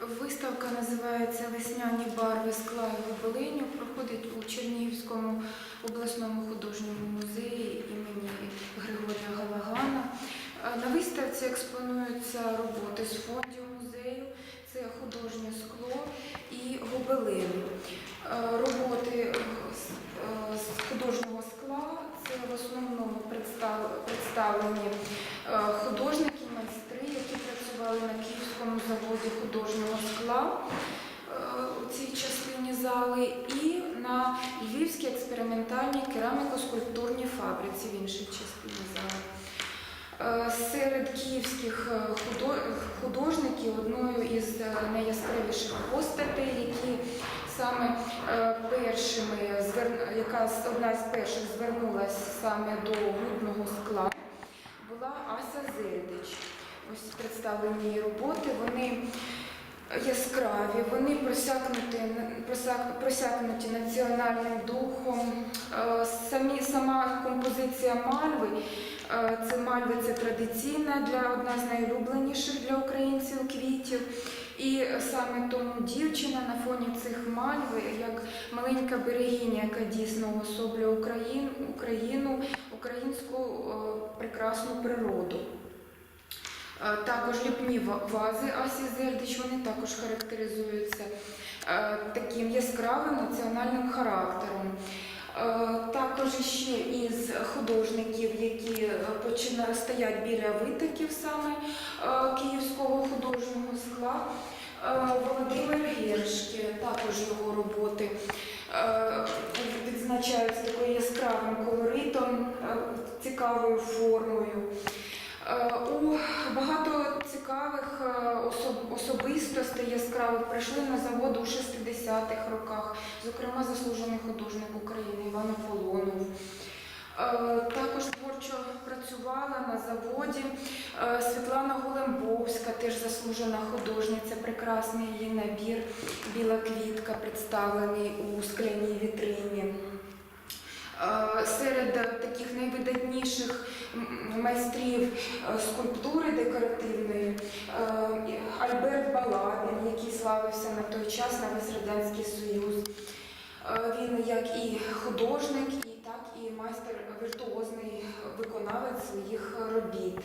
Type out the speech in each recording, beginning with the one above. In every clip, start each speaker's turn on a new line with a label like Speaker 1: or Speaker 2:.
Speaker 1: Виставка називається Весняні барви скла і гобеленів. Проходить у Чернігівському обласному художньому музеї імені Григорія Галагана. Е, На виставці експонуються роботи з фондів музею. Це художнє скло і гобелени. Е, Роботи е, з художнього скла це в основному представ- представлені е, художники, майстри, які працювали на Київському заводі художнього скла е, у цій частині зали, і на Львівській експериментальній кераміко-скульптурній фабриці в іншій частині зали. Е, Серед київських е, художників одною із найяскравіших постатей, які саме першими яка одна з перших звернулася саме до гудного скла, була Ася Зельдич. Ось представлені її роботи. Вони яскраві, вони просякнуті, просяк- просякнуті національним духом. Е, Самі, сама композиція мальви, е, це мальви це традиційна для одна з найулюбленіших для українців квітів. І саме тому дівчина на фоні цих мальви, як маленька берегиня, яка дійсно уособлює Україну, Україну українську е, прекрасну природу. Е, Також ліпні вази Асі Зельдич, вони також характеризуються е, таким яскравим національним характером. Е, Також ще із художників, які е, почина- стоять біля витоків саме Київського художнього скла, Володимир Гершки, також його роботи відзначаються такою яскравим колоритом, цікавою формою. Е, У багато цікавих е, особ- особистостей яскравих прийшли на завод у 60-х роках, зокрема заслужений художник України Іван Аполлонов. Е, Також творчо працювала на заводі Світлана Голембовська, теж заслужена художниця, прекрасний її набір Біла квітка представлений у скляній вітрині. Е, Серед таких найвидатніших майстрів е, скульптури декоративної е, Альберт Балабін, який славився на той час на весь Радянський Союз. Він як і художник, і так і майстер віртуозний виконавець своїх робіт.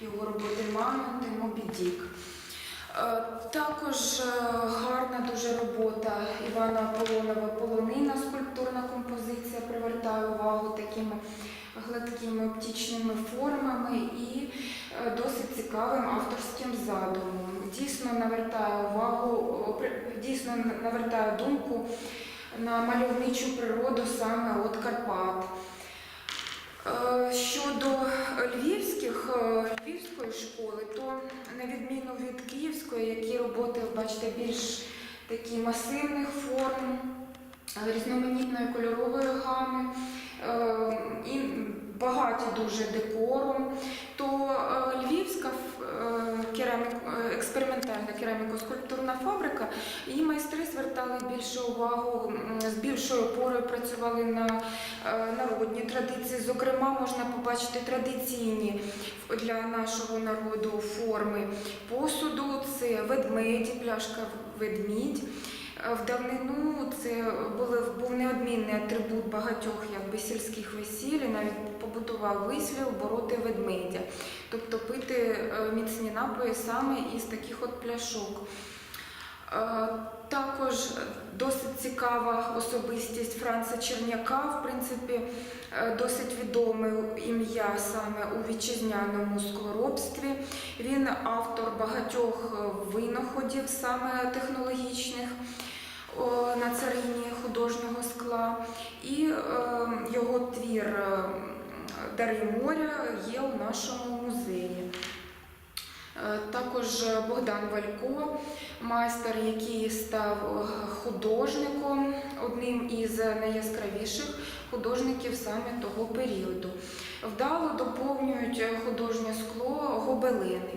Speaker 1: Його роботи Мамонт і Мобі Дік. Е, Також е, гарна дуже робота Івана Аполлонова Полонина, скульптурна композиція привертає увагу такими гладкими оптичними формами і е, досить цікавим авторським задумом. Дійсно навертає увагу, дійсно навертає думку на мальовничу природу саме от Карпат. Е, Щодо львівських, е, львівської школи, то на відміну від київської, які роботи, бачите, більш такі масивних форм, е, різноманітної кольорової гами і багаті дуже декором, то е, львівська ф- е, керамік- е, експериментальна кераміко-скульптурна фабрика, її майстри звертали більше увагу, з більшою опорою працювали на е, народні традиції. Зокрема, можна побачити традиційні для нашого народу форми посуду. Це ведмеді, пляшка ведмідь. Е, В давнину це були, був неодмінний атрибут багатьох якби, сільських весіль, навіть побутував вислів бороти ведмедя, тобто пити е, міцні напої саме із таких от пляшок. Е, Також досить цікава особистість Франца Черняка, в принципі, досить відоме ім'я саме у вітчизняному склоробстві. Він автор багатьох винаходів, саме технологічних на царині художнього скла. І е, його твір е, Дари моря є у нашому музеї. Е, Також Богдан Валько, майстер, який став е, художником, одним із найяскравіших художників саме того періоду. Вдало доповнюють е, художнє скло гобелени.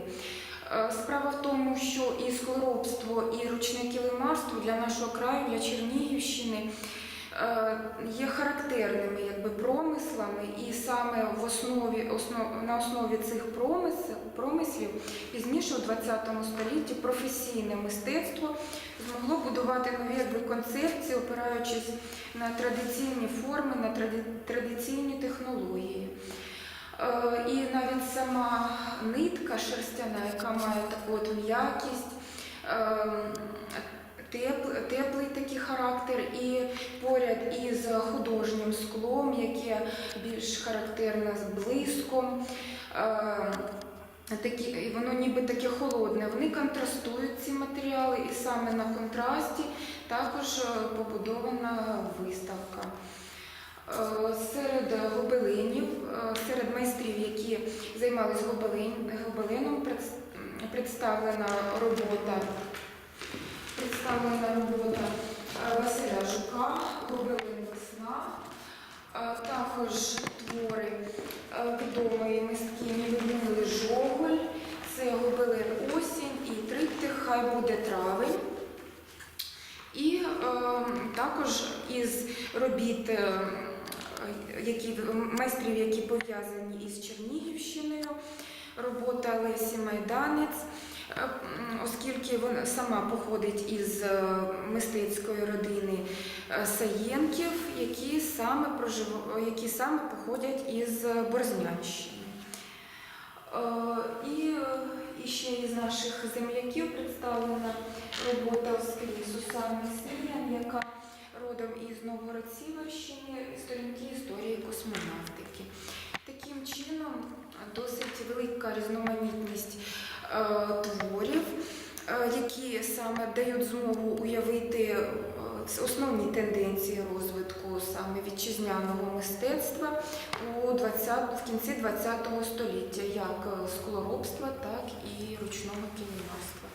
Speaker 1: Е, Справа в тому, що і склоробство, і ручне килимарство для нашого краю, для Чернігівщини е, є характерними якби, промислами, і саме в основі, основ, на основі цих промисел, промислів пізніше у ХХ столітті професійне мистецтво змогло будувати нові якби, концепції, опираючись на традиційні форми, на тради- традиційні технології. Е, І навіть сама нитка шерстяна, яка має таку от м'якість, ем, теплий такий характер, і поряд із художнім склом, яке більш характерне з блиском. ем, Такі, воно ніби таке холодне. Вони контрастують ці матеріали, і саме на контрасті також побудована виставка. Е, Серед гобелинів, е, серед майстрів, які займалися гобелин, гобелином, представлена робота, представлена робота е, Василя Жука, гобелин весна, також твори відомої мисткині Людмили Жоголь, це гобелин осінь і триптих Хай буде травень. І е, також із робіт е, які, майстрів, які пов'язані із Чернігівщиною, робота Лесі Майданець, е, оскільки вона сама походить із е, мистецької родини е, Саєнків, які саме, прожив... які саме походять із Борзнянщини. І ще із наших земляків представлена робота родом із Новгород-Сіверщини, сторінки історії космонавтики. Таким чином, досить велика різноманітність е, творів, е, які саме дають змогу уявити е, основні тенденції розвитку саме вітчизняного мистецтва у 20, в кінці ХХ століття, як склоробства, так і ручного кілінарства.